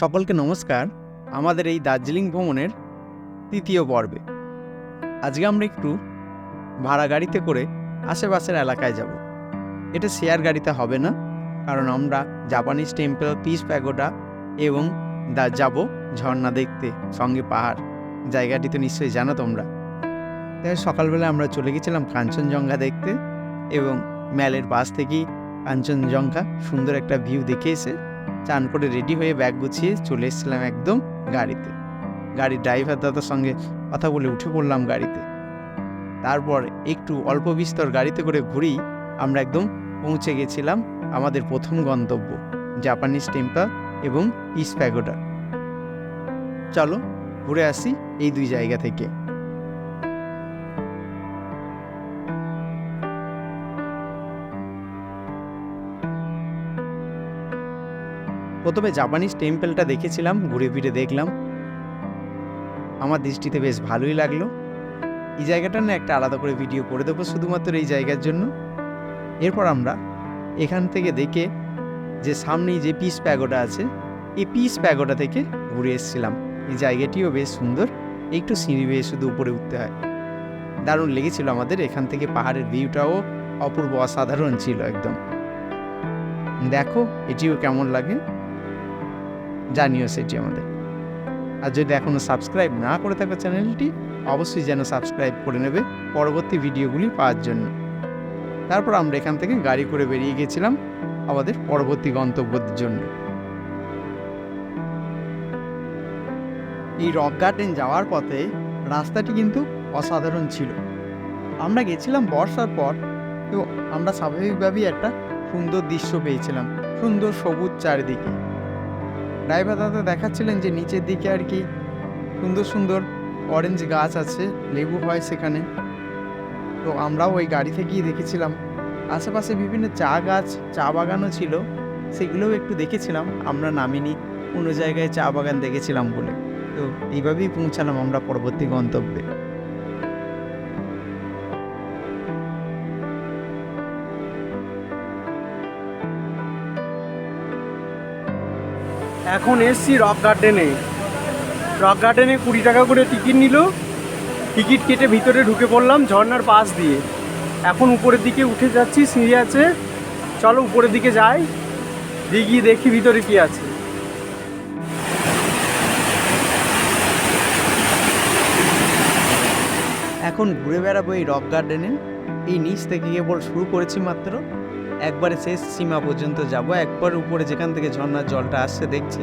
সকলকে নমস্কার। আমাদের এই দার্জিলিং ভ্রমণের তৃতীয় পর্বে। আজকে আমরা একটু ভাড়া গাড়িতে করে আশেপাশের এলাকায় যাব। এটা শেয়ার গাড়িতে হবে না, কারণ আমরা জাপানিজ টেম্পল পিস প্যাগোডা এবং দা যাব ঝর্ণা দেখতে, সঙ্গে পাহাড়। জায়গাটি তো নিশ্চয়ই জানো তোমরা। তাই সকালবেলা আমরা চলে গেছিলাম কাঞ্চনজঙ্ঘা দেখতে এবং ম্যালের বাস থেকেই কাঞ্চনজঙ্ঘা সুন্দর একটা ভিউ দেখে এসে চান করে রেডি হয়ে ব্যাগ গুছিয়ে চলে এসেছিলাম একদম গাড়িতে। গাড়ির ড্রাইভার দাদার সঙ্গে কথা বলে উঠে পড়লাম গাড়িতে। তারপর একটু অল্প বিস্তর গাড়িতে করে ঘুরেই আমরা একদম পৌঁছে গেছিলাম আমাদের প্রথম গন্তব্য জাপানিজ টেম্পল এবং ইস প্যাগোডা চলো ঘুরে আসি এই দুই জায়গা থেকে। প্রথমে জাপানিজ টেম্পলটা দেখেছিলাম, ঘুরে ফিরে দেখলাম। আমার দৃষ্টিতে বেশ ভালোই লাগল। এই জায়গাটা না একটা আলাদা করে ভিডিও করে দেবো শুধুমাত্র এই জায়গার জন্য। এরপর আমরা এখান থেকে দেখে যে সামনেই যে পিস প্যাগোটা আছে, এই পিস প্যাগোটা থেকে ঘুরে এসেছিলাম। এই জায়গাটিও বেশ সুন্দর, একটু সিঁড়ি বেয়ে শুধু উপরে উঠতে হয়। দারুণ লেগেছিল আমাদের, এখান থেকে পাহাড়ের ভিউটাও অপূর্ব অসাধারণ ছিল একদম। দেখো, এটিও কেমন লাগে। জানিও সেটি আমাদের। আর যদি এখনও সাবস্ক্রাইব না করে থাকো চ্যানেলটি, অবশ্যই যেন সাবস্ক্রাইব করে নেবে পরবর্তী ভিডিওগুলি পাওয়ার জন্য। তারপর আমরা এখান থেকে গাড়ি করে বেরিয়ে গেছিলাম আমাদের পরবর্তী গন্তব্যের জন্য। এই রক গার্ডেন যাওয়ার পথে রাস্তাটি কিন্তু অসাধারণ ছিল। আমরা গেছিলাম বর্ষার পর তো আমরা স্বাভাবিকভাবেই একটা সুন্দর দৃশ্য পেয়েছিলাম। সুন্দর সবুজ চারিদিকে। ড্রাইভার দাদা দেখাচ্ছিলেন যে নিচের দিকে আর কি সুন্দর সুন্দর অরেঞ্জ গাছ আছে, লেবু হয় সেখানে। তো আমরাও ওই গাড়ি থেকেই দেখেছিলাম। আশেপাশে বিভিন্ন চা গাছ, চা বাগানও ছিল, সেগুলোও একটু দেখেছিলাম। আমরা নামিনি অন্য জায়গায় চা বাগান দেখেছিলাম বলে। তো এইভাবেই পৌঁছালাম আমরা পরবর্তী গন্তব্যে। এখন এসছি রক গার্ডেনে। রক গার্ডেনে কুড়ি টাকা করে টিকিট নিল। টিকিট কেটে ভিতরে ঢুকে পড়লাম ঝর্নার পাশ দিয়ে। এখন উপরের দিকে উঠে যাচ্ছি, সিঁড়ি আছে। চলো উপরের দিকে যাই। দিয়ে দেখি ভিতরে কি আছে। এখন ঘুরে বেড়াবো এই রক গার্ডেনে। এই নিচ থেকে কেবল শুরু করেছি মাত্র। একবারে শেষ সীমা পর্যন্ত যাব, একবার উপরে যেখান থেকে ঝর্নার জলটা আসছে দেখছি,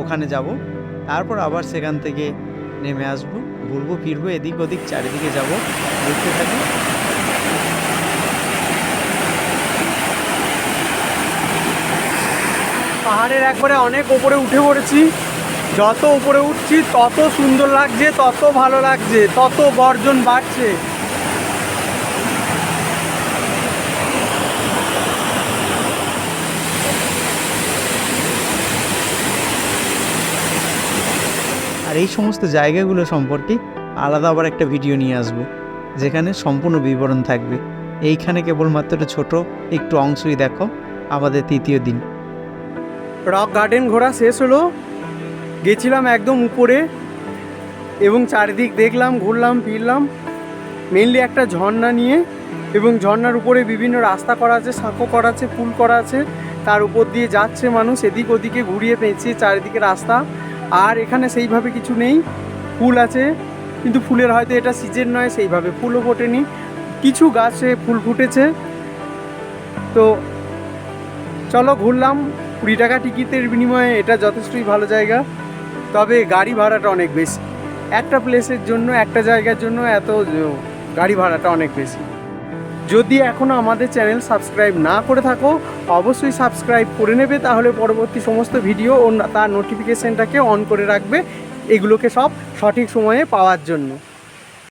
ওখানে যাব, তারপর আবার সেখান থেকে নেমে আসব, ঘুরবো, ফিরবো, এদিক ওদিক, চারিদিকে যাব, দেখতে থাকি। পাহাড়ের একবারে অনেক ওপরে উঠে পড়েছি, যত উপরে উঠছি তত সুন্দর লাগছে, তত ভালো লাগছে, তত গর্জন বাড়ছে। এই সমস্ত জায়গাগুলো সম্পর্কে আলাদা আবার একটা ভিডিও নিয়ে আসব, যেখানে সম্পূর্ণ বিবরণ থাকবে। এইখানে কেবলমাত্র ছোট একটু অংশই দেখো, আমাদের তৃতীয় দিন। রক গার্ডেন ঘোরা শেষ হলো, গেছিলাম একদম উপরে, এবং চারিদিক দেখলাম, ঘুরলাম, ফিরলাম। মেনলি একটা ঝর্ণা নিয়ে, এবং ঝর্ণার উপরে বিভিন্ন রাস্তা করা আছে, সাঁকো করা আছে পুল করা আছে। তার উপর দিয়ে যাচ্ছে মানুষ, এদিক ওদিকে ঘুরিয়ে পেঁচিয়ে চারিদিকে রাস্তা। আর এখানে সেইভাবে কিছু নেই। ফুল আছে, কিন্তু ফুলের হয়তো এটা সিজন নয়, সেইভাবে ফুলও ফোটেনি। কিছু গাছে ফুল ফুটেছে। তো চলো ঘুরলাম। কুড়ি টাকা টিকিটের বিনিময়ে এটা যথেষ্টই ভালো জায়গা। তবে গাড়ি ভাড়াটা অনেক বেশি। একটা প্লেসের জন্য, একটা জায়গার জন্য এত গাড়ি ভাড়াটা অনেক বেশি। যদি এখনও আমাদের চ্যানেল সাবস্ক্রাইব না করে থাকো, অবশ্যই সাবস্ক্রাইব করে নেবে, তাহলে পরবর্তী সমস্ত ভিডিও ও তার নোটিফিকেশানটাকে অন করে রাখবে, এগুলোকে সব সঠিক সময়ে পাওয়ার জন্য।